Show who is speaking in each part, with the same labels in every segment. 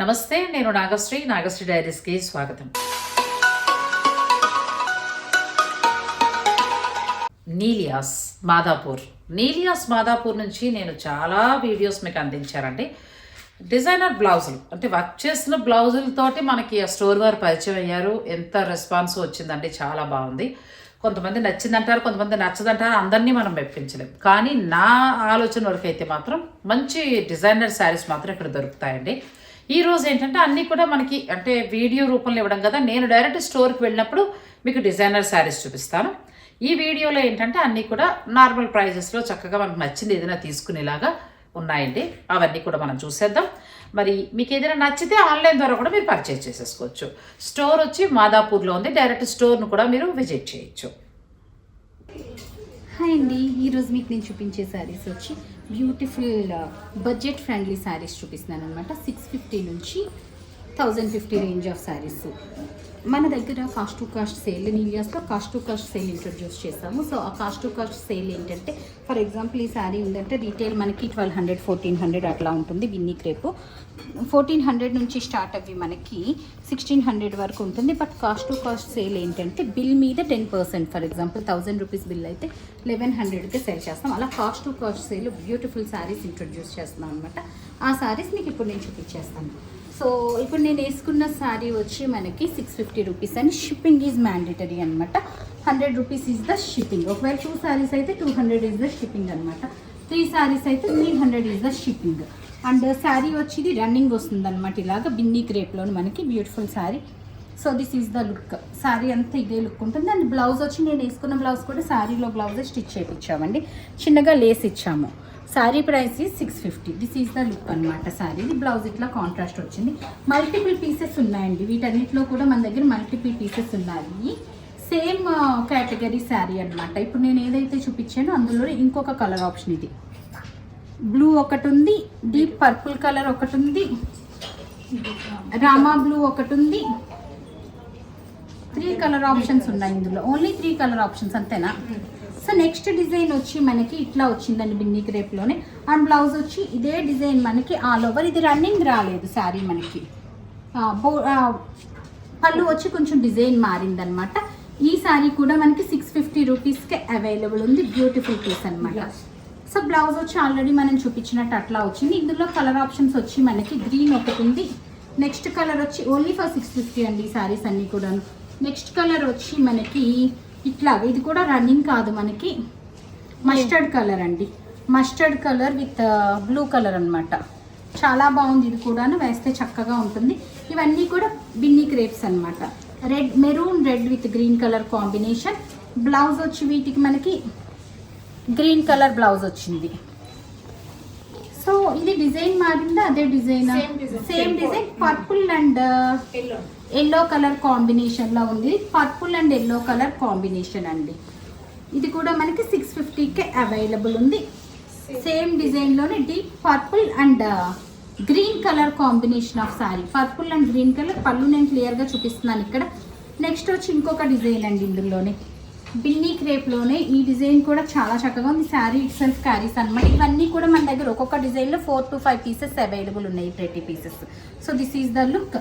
Speaker 1: నమస్తే నేను నాగశ్రీ. నాగశ్రీ డైరీస్కి స్వాగతం. నీలియాస్ మాదాపూర్. నీలియాస్ మాదాపూర్ నుంచి నేను చాలా వీడియోస్ మీకు అందించారండి డిజైనర్ బ్లౌజులు అంటే వర్క్ చేసిన బ్లౌజులతోటి మనకి ఆ స్టోర్ వారు పరిచయం అయ్యారు. ఎంత రెస్పాన్స్ వచ్చిందండి చాలా బాగుంది. కొంతమంది నచ్చిందంటారు కొంతమంది నచ్చదంటారు అందరినీ మనం మెప్పించలేం. కానీ నా ఆలోచన వరకు అయితే మాత్రం మంచి డిజైనర్ శారీస్ మాత్రం ఇక్కడ దొరుకుతాయండి. ఈరోజు ఏంటంటే అన్నీ కూడా మనకి అంటే వీడియో రూపంలో ఇవ్వడం కదా. నేను డైరెక్ట్ స్టోర్కి వెళ్ళినప్పుడు మీకు డిజైనర్ శారీస్ చూపిస్తాను. ఈ వీడియోలో ఏంటంటే అన్నీ కూడా నార్మల్ ప్రైజెస్లో చక్కగా మనకు నచ్చింది ఏదైనా తీసుకునేలాగా ఉన్నాయండి. అవన్నీ కూడా మనం చూసేద్దాం. మరి మీకు ఏదైనా నచ్చితే ఆన్లైన్ ద్వారా కూడా మీరు పర్చేజ్ చేసేసుకోవచ్చు. స్టోర్ వచ్చి మాదాపూర్లో ఉంది. డైరెక్ట్ స్టోర్ను కూడా మీరు విజిట్ చేయొచ్చు.
Speaker 2: హాయ్ అండి. ఈరోజు మీకు నేను చూపించే శారీస్ వచ్చి బ్యూటిఫుల్ బడ్జెట్ ఫ్రెండ్లీ శారీస్ చూపిస్తున్నాను అనమాట సిక్స్ ఫిఫ్టీ నుంచి thousand fifty range of sarees. మన దగ్గర cost to cost sale నీలియాస్లో cost to cost sale introduce చేస్తాము. సో ఆ కాస్ట్ టు కాస్ట్ సేల్ ఏంటంటే ఫర్ ఎగ్జాంపుల్ ఈ శారీ ఉందంటే రీటైల్ మనకి ట్వెల్వ్ హండ్రెడ్ ఫోర్టీన్ హండ్రెడ్ అట్లా ఉంటుంది విన్నీ క్రేపు. ఫోర్టీన్ హండ్రెడ్ నుంచి స్టార్ట్ అవి మనకి సిక్స్టీన్ హండ్రెడ్ వరకు ఉంటుంది. But cost to cost sale ఏంటంటే బిల్ మీద ten percent. For example thousand rupees bill అయితే లెవెన్ హండ్రెడ్కి సేల్ చేస్తాం. అలా cost to cost sale beautiful sarees introduce చేస్తున్నాం అనమాట ఆ శారీస్ మీకు ఇప్పుడు నేను చూపించేస్తాను. సో ఇప్పుడు నేను వేసుకున్న శారీ వచ్చి మనకి సిక్స్ ఫిఫ్టీ రూపీస్ అని షిప్పింగ్ ఈజ్ మ్యాండేటరీ అనమాట hundred rupees is the shipping ఒకవేళ టూ శారీస్ అయితే two hundred is the shipping అనమాట త్రీ శారీస్ అయితే three hundred is the shipping and saree వచ్చింది రన్నింగ్ వస్తుంది అనమాట ఇలాగ బిన్నీ క్రేప్లో మనకి beautiful saree. So this is the look saree అంతా ఇదే లుక్ ఉంటుంది. అండ్ బ్లౌజ్ వచ్చి నేను వేసుకున్న బ్లౌజ్ కూడా శారీలో బ్లౌజ్ స్టిచ్ చేయించామండి చిన్నగా లేస్ ఇచ్చాము. Saree price six fifty this is the look అనమాట శారీ ఇది బ్లౌజ్ ఇట్లా కాంట్రాస్ట్ వచ్చింది. మల్టిపుల్ పీసెస్ ఉన్నాయండి. వీటన్నిటిలో కూడా మన దగ్గర మల్టిపుల్ పీసెస్ ఉన్నాయి. సేమ్ కేటగిరీ శారీ అన్నమాట. ఇప్పుడు నేను ఏదైతే చూపించానో అందులో ఇంకొక కలర్ ఆప్షన్ ఇది. బ్లూ ఒకటి ఉంది. డీప్ పర్పుల్ కలర్ ఒకటి ఉంది. రామా బ్లూ ఒకటి ఉంది. త్రీ కలర్ ఆప్షన్స్ ఉన్నాయి ఇందులో. ఓన్లీ త్రీ కలర్ ఆప్షన్స్ అంతేనా? సో నెక్స్ట్ డిజైన్ వచ్చి మనకి ఇట్లా వచ్చిందండి బిన్నీ క్రేప్లోనే అండ్ బ్లౌజ్ వచ్చి ఇదే డిజైన్ మనకి ఆల్ ఓవర్ ఇది రన్నింగ్ రాలేదు శారీ మనకి. పళ్ళు వచ్చి కొంచెం డిజైన్ మారిందనమాట ఈ శారీ కూడా మనకి సిక్స్ ఫిఫ్టీ రూపీస్కి అవైలబుల్ ఉంది. బ్యూటిఫుల్ పీస్ అనమాట సో బ్లౌజ్ వచ్చి ఆల్రెడీ మనం చూపించినట్టు అట్లా వచ్చింది. ఇందులో కలర్ ఆప్షన్స్ వచ్చి మనకి గ్రీన్ ఒకటి ఉంది. నెక్స్ట్ కలర్ వచ్చి ఓన్లీ ఫర్ సిక్స్ ఫిఫ్టీ అండి ఈ శారీస్ అన్నీ కూడాను. నెక్స్ట్ కలర్ వచ్చి మనకి ఇట్లా ఇది కూడా రన్నింగ్ కాదు మనకి. మస్టర్డ్ కలర్ అండి. Mustard colour with blue colour అన్నమాట. చాలా బాగుంది ఇది కూడాను వేస్తే చక్కగా ఉంటుంది. ఇవన్నీ కూడా బిన్నీ క్రేప్స్ అన్నమాట. Red maroon red with green colour combination blouse వచ్చి వీటికి మనకి గ్రీన్ కలర్ బ్లౌజ్ వచ్చింది. సో ఇది డిజైన్ మారిందా? అదే design same design purple and
Speaker 3: yellow
Speaker 2: colour కాంబినేషన్లో ఉంది. Purple and yellow colour combination అండి. ఇది కూడా మనకి సిక్స్ ఫిఫ్టీకే అవైలబుల్ ఉంది. Same డిజైన్లోనే deep purple and green colour combination of sari purple and green colour పళ్ళు నేను క్లియర్గా చూపిస్తున్నాను ఇక్కడ. నెక్స్ట్ వచ్చి ఇంకొక డిజైన్ అండి ఇందులోనే. బిన్నీ క్రేప్లోనే ఈ డిజైన్ కూడా చాలా చక్కగా ఉంది. శారీ ఇట్సెల్ఫ్ క్యారీస్ అనమాట ఇవన్నీ కూడా మన దగ్గర ఒక్కొక్క డిజైన్లో four to five pieces available ఉన్నాయి ప్రతి pieces so this is the look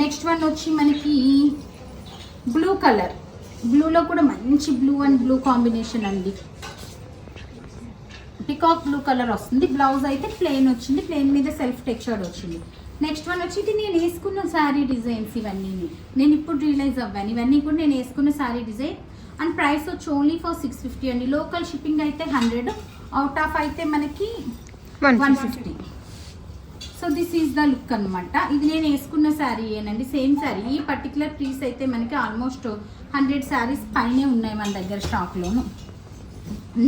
Speaker 2: next one వచ్చి మనకి బ్లూ కలర్ బ్లూలో కూడా మంచి బ్లూ అండ్ బ్లూ కాంబినేషన్ అండి. పికాక్ బ్లూ కలర్ వస్తుంది. బ్లౌజ్ అయితే ప్లెయిన్ వచ్చింది. ప్లెయిన్ మీద సెల్ఫ్ టెక్చర్డ్ వచ్చింది. నెక్స్ట్ వన్ వచ్చి ఇది నేను వేసుకున్న శారీ డిజైన్స్ ఇవన్నీ నేను ఇప్పుడు రియలైజ్ అవ్వాను. ఇవన్నీ కూడా నేను వేసుకున్న శారీ డిజైన్ అండ్ ప్రైస్ వచ్చి ఓన్లీ ఫర్ సిక్స్ ఫిఫ్టీ అండి. లోకల్ షిప్పింగ్ అయితే హండ్రెడ్ అవుట్ ఆఫ్ అయితే మనకి one fifty so this is the look అనమాట ఇది నేను వేసుకున్న శారీ ఏనండి. సేమ్ శారీ ఈ పర్టికులర్ పీస్ అయితే మనకి ఆల్మోస్ట్ హండ్రెడ్ శారీస్ పైనే ఉన్నాయి మన దగ్గర స్టాక్లోను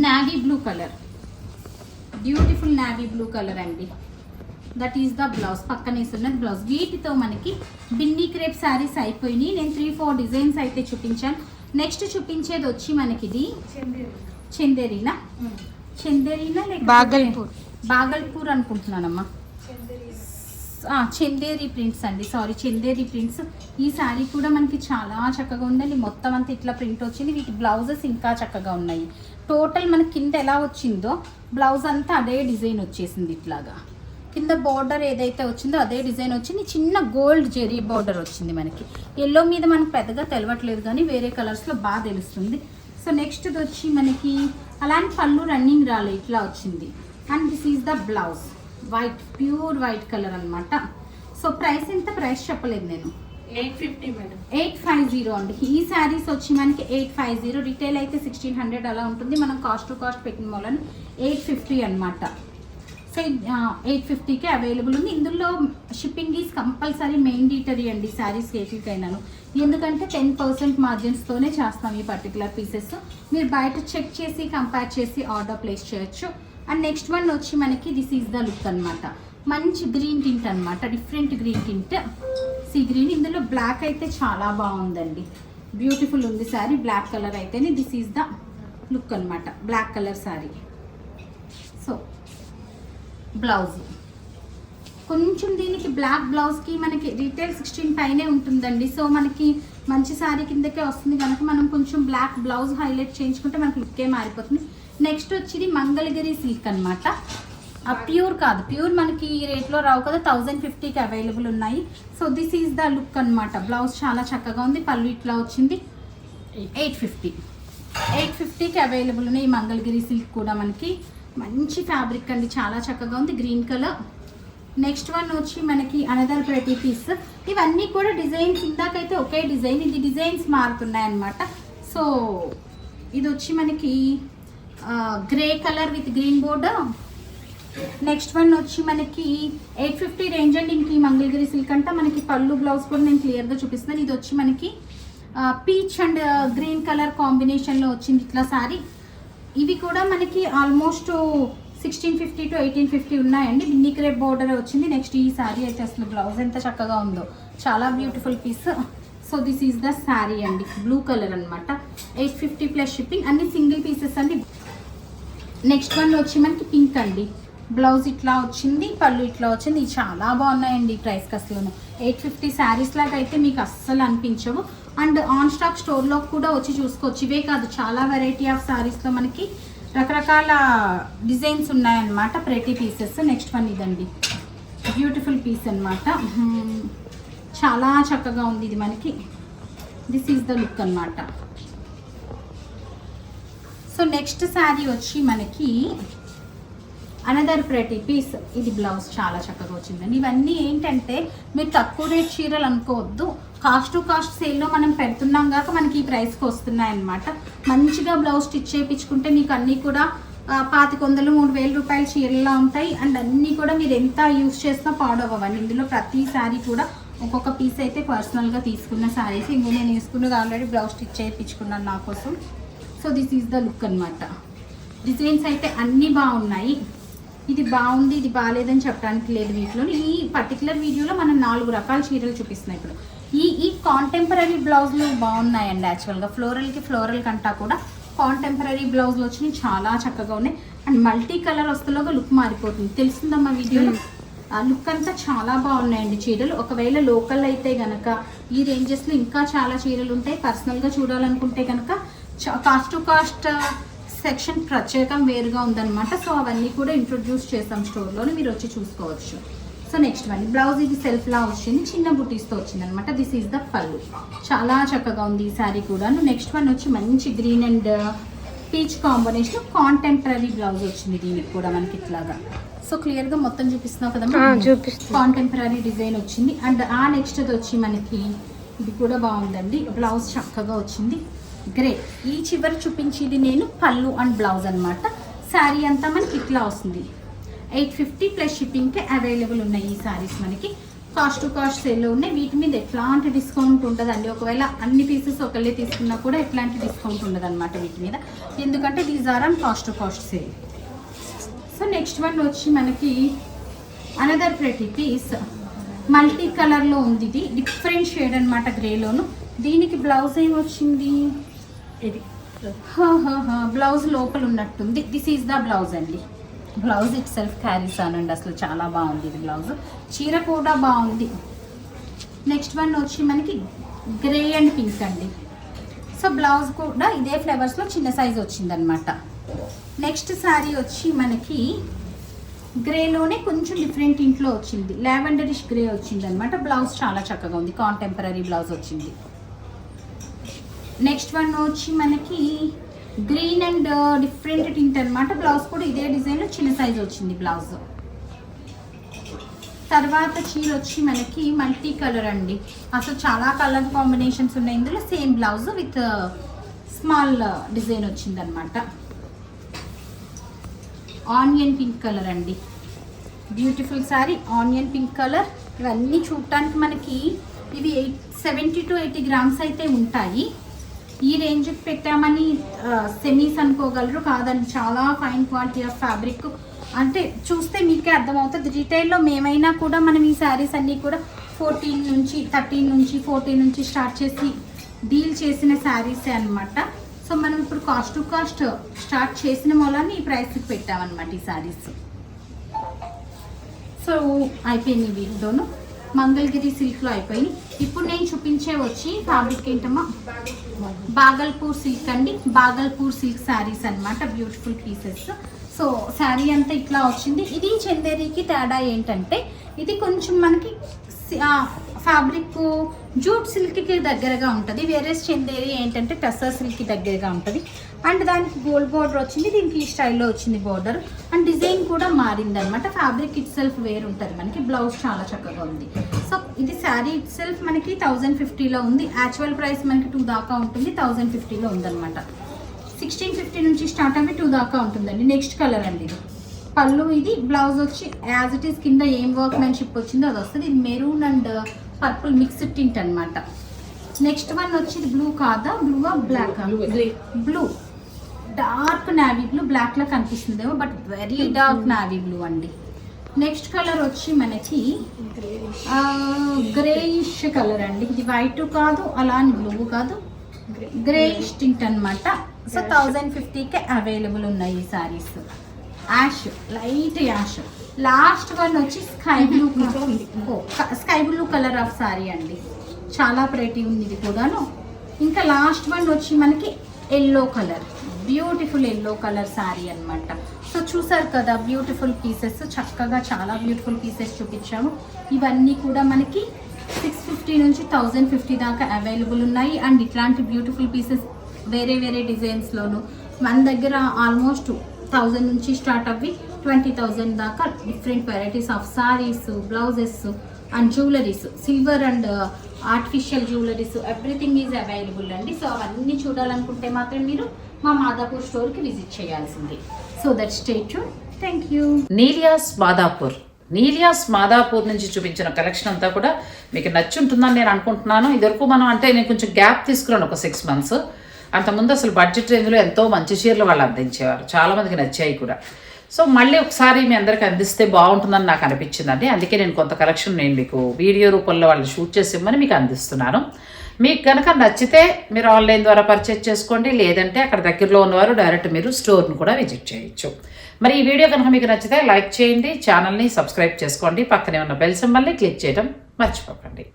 Speaker 2: navy blue colour beautiful navy blue colour అండి. దట్ ఈస్ ద బ్లౌజ్ పక్కన వేస్తున్నది బ్లౌజ్ వీటితో మనకి బిన్నీ క్రేప్ శారీస్ అయిపోయినాయి. నేను త్రీ ఫోర్ డిజైన్స్ అయితే చూపించాను. నెక్స్ట్ చూపించేది వచ్చి మనకి ఇది చందేరీనా చందేరీనా లేక
Speaker 3: బాగల్పూర్.
Speaker 2: బాగల్పూర్ అనుకుంటున్నానమ్మా. చందేరి ప్రింట్స్ అండి. Sorry Chanderi prints. ఈ శారీ కూడా మనకి చాలా చక్కగా ఉందండి. మొత్తం అంతా ఇట్లా ప్రింట్ వచ్చింది. వీటి బ్లౌజెస్ ఇంకా చక్కగా ఉన్నాయి. టోటల్ మన కింద ఎలా వచ్చిందో బ్లౌజ్ అంతా అదే డిజైన్ వచ్చేసింది ఇట్లాగా. కింద బార్డర్ ఏదైతే వచ్చిందో అదే డిజైన్ వచ్చింది. చిన్న గోల్డ్ జెరీ బార్డర్ వచ్చింది మనకి. ఎల్లో మీద మనకు పెద్దగా తెలవట్లేదు కానీ వేరే కలర్స్లో బాగా తెలుస్తుంది. సో నెక్స్ట్ వచ్చి మనకి అలాంటి పళ్ళు రన్నింగ్ రాలే ఇట్లా వచ్చింది. And this is the blouse white pure white colour అన్నమాట. సో ప్రైస్ ఎంత? ప్రైస్ చెప్పలేదు నేను.
Speaker 3: Eight fifty madam.
Speaker 2: Eight five zero అండి. ఈ శారీస్ వచ్చి మనకి ఎయిట్ ఫైవ్ జీరో. రిటైల్ అయితే సిక్స్టీన్ హండ్రెడ్ అలా ఉంటుంది. మనం కాస్ట్ టు కాస్ట్ పెట్టిన మూలని ఎయిట్ ఫిఫ్టీ అనమాట సో ఎయిట్ ఫిఫ్టీకి అవైలబుల్ ఉంది. ఇందులో షిప్పింగ్ ఈజ్ కంపల్సరీ మెయిన్ డీటరీ అండి శారీస్ కేటీకైనాను ఎందుకంటే టెన్ పర్సెంట్ మార్జిన్స్తోనే చేస్తాం ఈ పర్టికులర్ పీసెస్ మీరు బయట చెక్ చేసి కంపేర్ చేసి ఆర్డర్ ప్లేస్ చేయొచ్చు. అండ్ నెక్స్ట్ వన్ వచ్చి మనకి దిస్ ఈజ్ ద లుక్ అనమాట మంచి గ్రీన్ టింట్ అన్నమాట. Different green tint sea green ఇందులో బ్లాక్ అయితే చాలా బాగుందండి. బ్యూటిఫుల్ ఉంది శారీ బ్లాక్ కలర్ అయితేనే దిస్ ఈజ్ ద లుక్ అనమాట black colour sari so blouse కొంచెం దీనికి బ్లాక్ బ్లౌజ్కి మనకి రీటైల్ సిక్స్టీన్ పైనే ఉంటుందండి. సో మనకి మంచి శారీ కిందకే వస్తుంది. కనుక మనం కొంచెం బ్లాక్ బ్లౌజ్ హైలైట్ చేయించుకుంటే మనకి లుక్కే మారిపోతుంది. నెక్స్ట్ వచ్చింది మంగళగిరి సిల్క్ అనమాట ఆ ప్యూర్ కాదు ప్యూర్ మనకి ఈ రేట్లో రావు కదా థౌజండ్ ఫిఫ్టీకి అవైలబుల్ ఉన్నాయి. So this is the look అన్నమాట. బ్లౌజ్ చాలా చక్కగా ఉంది పళ్ళు ఇట్లా వచ్చింది. Eight fifty. ఎయిట్ ఫిఫ్టీకి అవైలబుల్ ఉన్నాయి ఈ మంగళగిరి సిల్క్ కూడా మనకి. మంచి ఫ్యాబ్రిక్ అండి చాలా చక్కగా ఉంది గ్రీన్ కలర్. నెక్స్ట్ వన్ వచ్చి మనకి అనదర్ ప్రతి పీస్. ఇవన్నీ కూడా డిజైన్స్ ఇందాకైతే ఒకే డిజైన్ ఇది డిజైన్స్ మారుతున్నాయి అన్నమాట సో ఇది వచ్చి మనకి grey colour with green border next one వచ్చి మనకి ఎయిట్ ఫిఫ్టీ రేంజ్ అండి ఇంక ఈ మంగళగిరి సిల్క్ అంట మనకి పళ్ళు బ్లౌజ్ కూడా నేను క్లియర్గా చూపిస్తున్నాను. ఇది వచ్చి మనకి పీచ్ అండ్ గ్రీన్ కలర్ కాంబినేషన్లో వచ్చింది ఇట్లా సారీ ఇవి కూడా మనకి almost sixteen fifty to eighteen fifty ఉన్నాయండి. బిన్ని క్రేప్ బోర్డర్ వచ్చింది. నెక్స్ట్ ఈ సారీ అయితే అసలు బ్లౌజ్ ఎంత చక్కగా ఉందో. చాలా beautiful piece so this is the sari అండి. బ్లూ కలర్ అన్నమాట. ఎయిట్ ఫిఫ్టీ ప్లస్ షిప్పింగ్ అన్ని సింగిల్ పీసెస్ అండి. నెక్స్ట్ వన్ వచ్చి మనకి పింక్ అండి. బ్లౌజ్ ఇట్లా వచ్చింది పళ్ళు ఇట్లా వచ్చింది చాలా బాగున్నాయండి ప్రైస్కి అసలు ఎయిట్ ఫిఫ్టీ శారీస్ లాగా అయితే మీకు అస్సలు అనిపించవు. అండ్ ఆన్ స్టాక్ స్టోర్లో కూడా వచ్చి చూసుకోవచ్చు. ఇవే కాదు చాలా వెరైటీ ఆఫ్ శారీస్లో మనకి రకరకాల డిజైన్స్ ఉన్నాయన్నమాట ప్రతి పీసెస్ నెక్స్ట్ వన్ ఇదండి. బ్యూటిఫుల్ పీస్ అన్నమాట. Hmm. చాలా చక్కగా ఉంది ఇది మనకి. దిస్ ఈజ్ ద లుక్ అన్నమాట. సో నెక్స్ట్ శారీ వచ్చి మనకి అనదర్ ప్రతి పీస్ ఇది బ్లౌజ్ చాలా చక్కగా వచ్చిందండి. ఇవన్నీ ఏంటంటే మీరు తక్కువ రేట్ చీరలు అనుకోవద్దు. కాస్ట్ టు కాస్ట్ సేల్లో మనం పెడుతున్నాం కాక మనకి ఈ ప్రైస్కి వస్తున్నాయి అన్నమాట మంచిగా బ్లౌజ్ స్టిచ్ చేయించుకుంటే మీకు అన్నీ కూడా పాతిక వందలు మూడు వేల రూపాయల చీరలా ఉంటాయి. అండ్ అన్నీ కూడా మీరు ఎంత యూస్ చేసినా పాడవ్వండి. ఇందులో ప్రతి శారీ కూడా ఒక్కొక్క పీస్ అయితే పర్సనల్గా తీసుకున్న శారీస్ ఇంక నేను తీసుకున్నది ఆల్రెడీ బ్లౌజ్ స్టిచ్ చేయించుకున్నాను నా కోసం. So this is the look అన్నమాట. డిజైన్స్ అయితే అన్నీ బాగున్నాయి. ఇది బాగుంది ఇది బాగాలేదని చెప్పడానికి లేదు వీటిలో ఈ పర్టికులర్ వీడియోలో మనం నాలుగు రకాల చీరలు చూపిస్తున్నాయి ఇప్పుడు. ఈ ఈ కాంటెంపరీ బ్లౌజులు బాగున్నాయండి యాక్చువల్గా ఫ్లోరల్కి ఫ్లోరల్ కంటా కూడా కాంటెంపరీ బ్లౌజులు వచ్చినాయి. చాలా చక్కగా ఉన్నాయి. అండ్ మల్టీ కలర్ వస్తులోగా లుక్ మారిపోతుంది. తెలుస్తుందమ్మా వీడియోలో? ఆ లుక్ అంతా చాలా బాగున్నాయండి చీరలు. ఒకవేళ లోకల్ అయితే గనక ఈ రేంజెస్లో ఇంకా చాలా చీరలు ఉంటాయి. పర్సనల్గా చూడాలనుకుంటే కనుక కాస్ట్ టు కాస్ట్ సెక్షన్ ప్రత్యేకం వేరుగా ఉందన్నమాట. సో అవన్నీ కూడా ఇంట్రొడ్యూస్ చేస్తాం స్టోర్లోనే మీరు వచ్చి చూసుకోవచ్చు. సో నెక్స్ట్ వన్ బ్లౌజ్ ఇది సెల్ఫ్ లా వచ్చింది చిన్న బుటీస్తో వచ్చింది అనమాట దిస్ ఈజ్ ద పళ్ళు. చాలా చక్కగా ఉంది ఈ శారీ కూడా నెక్స్ట్ వన్ వచ్చి మంచి green and peach combination contemporary blouse వచ్చింది దీనికి కూడా మనకి ఇట్లాగా. సో క్లియర్గా మొత్తం చూపిస్తున్నావు కదా కాంటెంపరీ డిజైన్ వచ్చింది. అండ్ ఆ నెక్స్ట్ వచ్చి మనకి ఇది కూడా బాగుందండి. బ్లౌజ్ చక్కగా వచ్చింది. గ్రే ఈ చివరి చూపించేది నేను పళ్ళు అండ్ బ్లౌజ్ అనమాట శారీ అంతా మనకి ఇట్లా వస్తుంది. ఎయిట్ ఫిఫ్టీ ప్లస్ షిప్పింగ్కి అవైలబుల్ ఉన్నాయి ఈ శారీస్ మనకి. కాస్ట్ టు కాస్ట్ సేల్లో ఉన్నాయి. వీటి మీద ఎట్లాంటి డిస్కౌంట్ ఉండదండి ఒకవేళ అన్ని పీసెస్ ఒకళ్ళే తీసుకున్నా కూడా ఎట్లాంటి డిస్కౌంట్ ఉండదనమాట వీటి మీద. ఎందుకంటే these are on cost to cost sale so next one వచ్చి మనకి అనదర్ ప్రతి పీస్ మల్టీ కలర్లో ఉంది ఇది. డిఫరెంట్ షేడ్ అనమాట గ్రేలోను దీనికి బ్లౌజ్ ఏమొచ్చింది
Speaker 3: ఇది.
Speaker 2: బ్లౌజ్ లోపల ఉన్నట్టుంది. దిస్ ఈజ్ ద బ్లౌజ్ అండి. బ్లౌజ్ ఇట్ సెల్ఫ్ క్యారీస్ అనండి అసలు చాలా బాగుంది ఇది బ్లౌజ్ చీర కూడా బాగుంది. నెక్స్ట్ వన్ వచ్చి మనకి గ్రే అండ్ పింక్ అండి. సో బ్లౌజ్ కూడా ఇదే ఫ్లేవర్స్లో చిన్న సైజ్ వచ్చిందనమాట నెక్స్ట్ శారీ వచ్చి మనకి గ్రేలోనే కొంచెం డిఫరెంట్ ఇంట్లో వచ్చింది. లావెండరిష్ గ్రే వచ్చింది అనమాట బ్లౌజ్ చాలా చక్కగా ఉంది. కాంటెంపరీ బ్లౌజ్ వచ్చింది. నెక్స్ట్ వన్ వచ్చి మనకి గ్రీన్ అండ్ డిఫరెంట్ టింట్ అనమాట బ్లౌజ్ కూడా ఇదే డిజైన్లో చిన్న సైజ్ వచ్చింది బ్లౌజ్ తర్వాత చీర వచ్చి మనకి మల్టీ కలర్ అండి. అసలు చాలా కలర్ కాంబినేషన్స్ ఉన్నాయి. ఇందులో same blouse with small design వచ్చింది అనమాట ఆనియన్ పింక్ కలర్ అండి. Beautiful sari onion pink colour ఇవన్నీ చూడటానికి మనకి ఇవి eight seventy to eighty grams అయితే ఉంటాయి. ఈ రేంజ్కి పెట్టామని సెమీస్ అనుకోగలరు కాదండి. చాలా ఫైన్ క్వాలిటీ ఆఫ్ ఫ్యాబ్రిక్ అంటే చూస్తే మీకే అర్థమవుతుంది. రిటైల్లో మేమైనా కూడా మనం ఈ శారీస్ అన్నీ కూడా ఫోర్టీన్ నుంచి థర్టీన్ నుంచి ఫోర్టీన్ నుంచి స్టార్ట్ చేసి డీల్ చేసిన శారీసే అనమాట సో మనం ఇప్పుడు కాస్ట్ టు కాస్ట్ స్టార్ట్ చేసిన మూలాన్ని ఈ ప్రైస్కి పెట్టామన్నమాట ఈ శారీస్ సో అయిపోయింది వీటితోను మంగళగిరి సిల్క్లో అయిపోయింది ఇప్పుడు నేను చూపించే వచ్చి ఫ్యాబ్రిక్ ఏంటమ్మా? బాగల్పూర్ సిల్క్ అండి. బాగల్పూర్ సిల్క్ శారీస్ అన్నమాట బ్యూటిఫుల్ పీసెస్ సో శారీ అంతా ఇట్లా వచ్చింది. ఇది చందేరీకి తేడా ఏంటంటే ఇది కొంచెం మనకి ఫ్యాబ్రిక్ జూట్ సిల్క్కి దగ్గరగా ఉంటుంది. వేరే చందేరి ఏంటంటే టస్సర్ సిల్క్కి దగ్గరగా ఉంటుంది. అండ్ దానికి గోల్డ్ బార్డర్ వచ్చింది దీనికి ఈ స్టైల్లో వచ్చింది బోర్డర్ అండ్ డిజైన్ కూడా మారింది అనమాట ఫ్యాబ్రిక్ ఇట్ సెల్ఫ్ వేరు ఉంటుంది మనకి. బ్లౌజ్ చాలా చక్కగా ఉంది. సో ఇది శారీ ఇట్ సెల్ఫ్ మనకి థౌజండ్ ఫిఫ్టీలో ఉంది. యాక్చువల్ ప్రైస్ మనకి టూ దాకా ఉంటుంది థౌజండ్ ఫిఫ్టీలో ఉందన్నమాట. సిక్స్టీన్ ఫిఫ్టీ నుంచి స్టార్ట్ అయ్యి టూ దాకా ఉంటుందండి. నెక్స్ట్ కలర్ అండి ఇది. పళ్ళు ఇది బ్లౌజ్ వచ్చి యాజ్ ఇట్ ఈస్ కింద ఏం వర్క్ మ్యాన్షిప్ వచ్చిందో అది వస్తుంది. ఇది maroon and purple mixed tint అనమాట నెక్స్ట్ వన్ వచ్చి ఇది బ్లూ కాదా? Blue black blue dark navy blue black law కనిపిస్తుందేమో but very dark navy blue అండి. నెక్స్ట్ కలర్ వచ్చి మనకి గ్రేయిష్ కలర్ అండి. ఇది వైట్ కాదు అలా అని బ్లూ కాదు. గ్రేయిష్ టింట్ అన్నమాట. సో థౌజండ్ ఫిఫ్టీకి అవైలబుల్ ఉన్నాయి ఈ saris ash light ash last one వచ్చి sky blue sky blue colour of sari అండి. చాలా ప్రెటీ ఉంది ఇది కూడాను. ఇంకా లాస్ట్ వన్ వచ్చి మనకి yellow colour beautiful yellow colour sari అనమాట సో చూసారు కదా బ్యూటిఫుల్ పీసెస్ చక్కగా చాలా బ్యూటిఫుల్ పీసెస్ చూపించాము. ఇవన్నీ కూడా మనకి సిక్స్ ఫిఫ్టీ నుంచి థౌజండ్ ఫిఫ్టీ దాకా అవైలబుల్ ఉన్నాయి. అండ్ ఇట్లాంటి బ్యూటిఫుల్ పీసెస్ వేరే వేరే డిజైన్స్లోను మన దగ్గర ఆల్మోస్ట్ థౌజండ్ నుంచి స్టార్ట్ అవ్వి ట్వంటీ థౌజండ్ దాకా different varieties of saris blouses and jewelleries silver and artificial jewelleries everything is available అండి. సో అవన్నీ చూడాలనుకుంటే మాత్రం మీరు మా మాదాపూర్ స్టోర్కి విజిట్ చేయాల్సింది. So that state thank you
Speaker 1: Neeliyas Madhapur. Neeliyas Madhapur నుంచి చూపించిన కలెక్షన్ అంతా కూడా మీకు నచ్చి ఉంటుందని నేను అనుకుంటున్నాను. ఇదివరకు మనం అంటే నేను కొంచెం గ్యాప్ తీసుకున్నాను ఒక సిక్స్ మంత్స్ అంతకుముందు అసలు బడ్జెట్ రేంజ్లో ఎంతో మంచి చీరలు వాళ్ళు అందించేవారు. చాలామందికి నచ్చాయి కూడా. సో మళ్ళీ ఒకసారి మీ అందరికి అందిస్తే బాగుంటుందని నాకు అనిపించిందండి. అందుకే నేను కొంత కలెక్షన్ నేను మీకు వీడియో రూపంలో వాళ్ళు షూట్ చేసి ఇవ్వమని మీకు అందిస్తున్నాను. మీకు కనుక నచ్చితే మీరు ఆన్లైన్ ద్వారా పర్చేజ్ చేసుకోండి. లేదంటే అక్కడ దగ్గరలో ఉన్నవారు డైరెక్ట్ మీరు స్టోర్ను కూడా విజిట్ చేయొచ్చు. మరి ఈ వీడియో కనుక మీకు నచ్చితే లైక్ చేయండి. ఛానల్ని సబ్స్క్రైబ్ చేసుకోండి. పక్కనే ఉన్న బెల్ సింబల్ని క్లిక్ చేయడం మర్చిపోకండి.